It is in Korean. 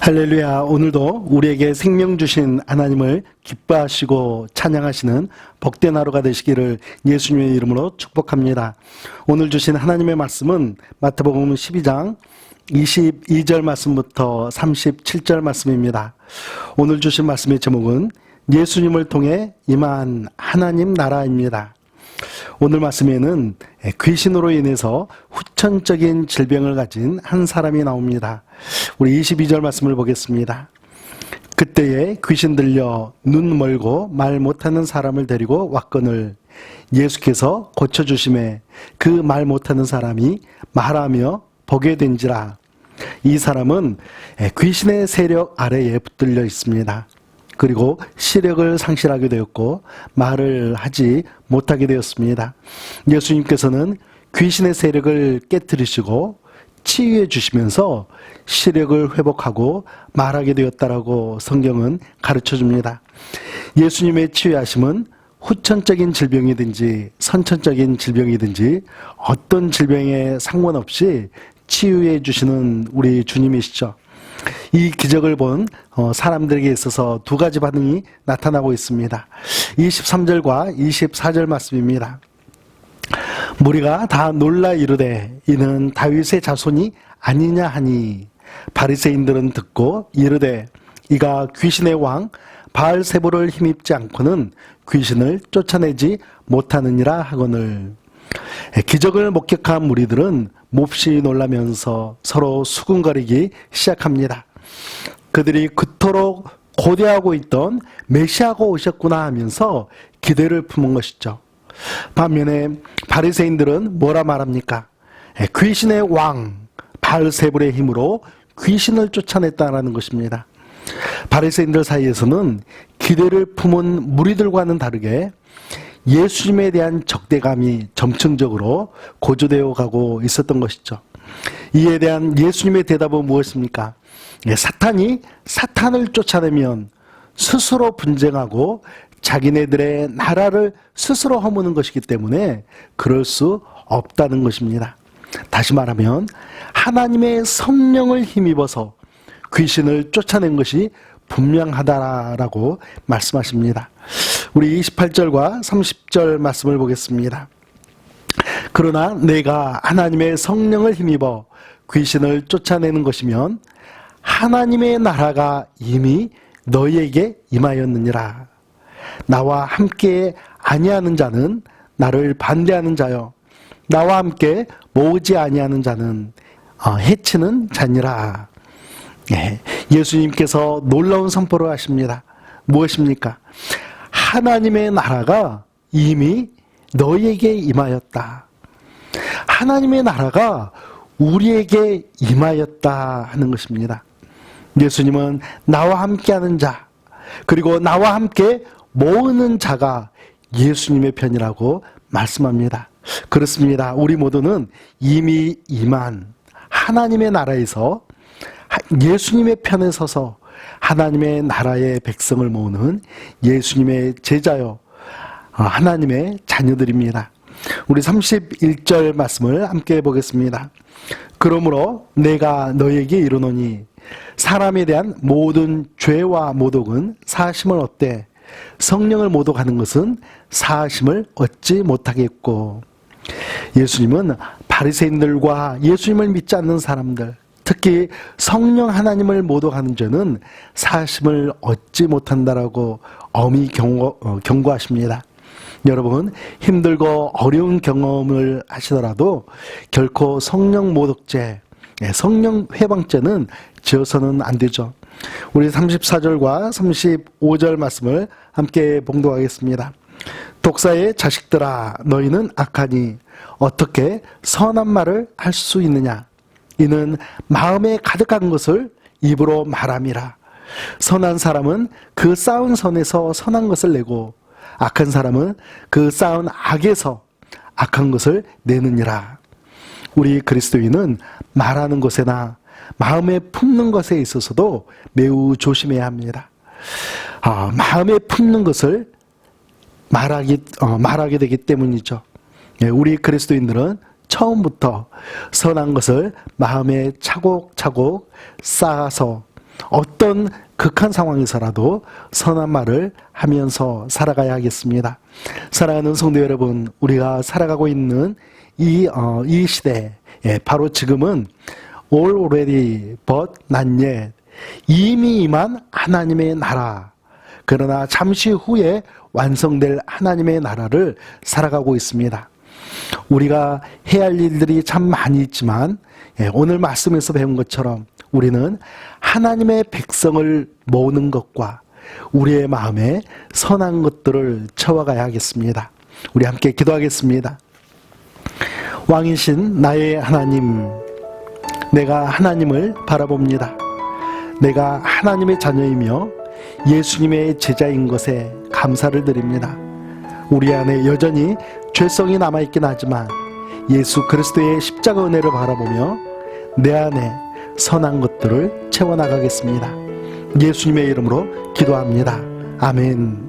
할렐루야. 오늘도 우리에게 생명 주신 하나님을 기뻐하시고 찬양하시는 복된 하루가 되시기를 예수님의 이름으로 축복합니다. 오늘 주신 하나님의 말씀은 마태복음 12장 22절 말씀부터 37절 말씀입니다. 오늘 주신 말씀의 제목은 예수님을 통해 임한 하나님 나라입니다. 오늘 말씀에는 귀신으로 인해서 후천적인 질병을 가진 한 사람이 나옵니다. 우리 22절 말씀을 보겠습니다. 그때에 귀신 들려 눈 멀고 말 못하는 사람을 데리고 왔거늘 예수께서 고쳐주심에 그 말 못하는 사람이 말하며 보게 된지라 이 사람은 귀신의 세력 아래에 붙들려 있습니다. 그리고 시력을 상실하게 되었고 말을 하지 못하게 되었습니다. 예수님께서는 귀신의 세력을 깨뜨리시고 치유해 주시면서 시력을 회복하고 말하게 되었다라고 성경은 가르쳐 줍니다. 예수님의 치유하심은 후천적인 질병이든지 선천적인 질병이든지 어떤 질병에 상관없이 치유해 주시는 우리 주님이시죠. 이 기적을 본 어, 사람들에게 있어서 두 가지 반응이 나타나고 있습니다. 23절과 24절 말씀입니다. 무리가 다 놀라 이르되 이는 다윗의 자손이 아니냐 하니 바리새인들은 듣고 이르되 이가 귀신의 왕 바알세보를 힘입지 않고는 귀신을 쫓아내지 못하느니라 하거늘 기적을 목격한 무리들은 몹시 놀라면서 서로 수군거리기 시작합니다. 그들이 그토록 고대하고 있던 메시아가 오셨구나 하면서 기대를 품은 것이죠. 반면에 바리새인들은 뭐라 말합니까? 귀신의 왕 바알세불의 힘으로 귀신을 쫓아냈다라는 것입니다. 바리새인들 사이에서는 기대를 품은 무리들과는 다르게 예수님에 대한 적대감이 점층적으로 고조되어 가고 있었던 것이죠. 이에 대한 예수님의 대답은 무엇입니까? 예, 사탄이 사탄을 쫓아내면 스스로 분쟁하고 자기네들의 나라를 스스로 허무는 것이기 때문에 그럴 수 없다는 것입니다. 다시 말하면 하나님의 성령을 힘입어서 귀신을 쫓아낸 것이 분명하다라고 말씀하십니다. 우리 28절과 30절 말씀을 보겠습니다. 그러나 내가 하나님의 성령을 힘입어 귀신을 쫓아내는 것이면 하나님의 나라가 이미 너희에게 임하였느니라. 나와 함께 아니하는 자는 나를 반대하는 자요. 나와 함께 모으지 아니하는 자는 어, 해치는 자니라. 예, 예수님께서 놀라운 선포를 하십니다. 무엇입니까? 하나님의 나라가 이미 너희에게 임하였다. 하나님의 나라가 우리에게 임하였다 하는 것입니다. 예수님은 나와 함께하는 자, 그리고 나와 함께 모으는 자가 예수님의 편이라고 말씀합니다. 그렇습니다. 우리 모두는 이미 임한 하나님의 나라에서 예수님의 편에 서서 하나님의 나라의 백성을 모으는 예수님의 제자요. 어, 하나님의 자녀들입니다. 우리 31절 말씀을 함께 보겠습니다. 그러므로 내가 너에게 이르노니 사람에 대한 모든 죄와 모독은 사심을 얻되 성령을 모독하는 것은 사심을 얻지 못하겠고 예수님은 바리새인들과 예수님을 믿지 않는 사람들 특히 성령 하나님을 모독하는 죄는 사심을 얻지 못한다라고 엄히 경고, 어, 경고하십니다. 여러분 힘들고 어려운 경험을 하시더라도 결코 성령 모독죄, 예, 성령 회방죄는 지어서는 안 되죠. 우리 34절과 35절 말씀을 함께 봉독하겠습니다. 독사의 자식들아 너희는 악하니 어떻게 선한 말을 할 수 있느냐 이는 마음에 가득한 것을 입으로 말함이라 선한 사람은 그 쌓은 선에서 선한 것을 내고 악한 사람은 그 쌓은 악에서 악한 것을 내느니라. 우리 그리스도인은 말하는 것에나 마음에 품는 것에 있어서도 매우 조심해야 합니다. 아, 마음에 품는 것을 말하기, 어, 말하게 되기 때문이죠. 예, 우리 그리스도인들은 처음부터 선한 것을 마음에 차곡차곡 쌓아서 어떤 극한 상황에서라도 선한 말을 하면서 살아가야 하겠습니다. 사랑하는 성도 여러분, 우리가 살아가고 있는 이, 어, 이 시대, 예, 바로 지금은 all already but not yet. 이미 임한 하나님의 나라. 그러나 잠시 후에 완성될 하나님의 나라를 살아가고 있습니다. 우리가 해야 할 일들이 참 많이 있지만 예, 오늘 말씀에서 배운 것처럼 우리는 하나님의 백성을 모으는 것과 우리의 마음에 선한 것들을 채워가야 하겠습니다. 우리 함께 기도하겠습니다. 왕이신 나의 하나님, 내가 하나님을 바라봅니다. 내가 하나님의 자녀이며 예수님의 제자인 것에 감사를 드립니다. 우리 안에 여전히 죄성이 남아있긴 하지만 예수 그리스도의 십자가 은혜를 바라보며 내 안에 선한 것들을 채워나가겠습니다. 예수님의 이름으로 기도합니다. 아멘.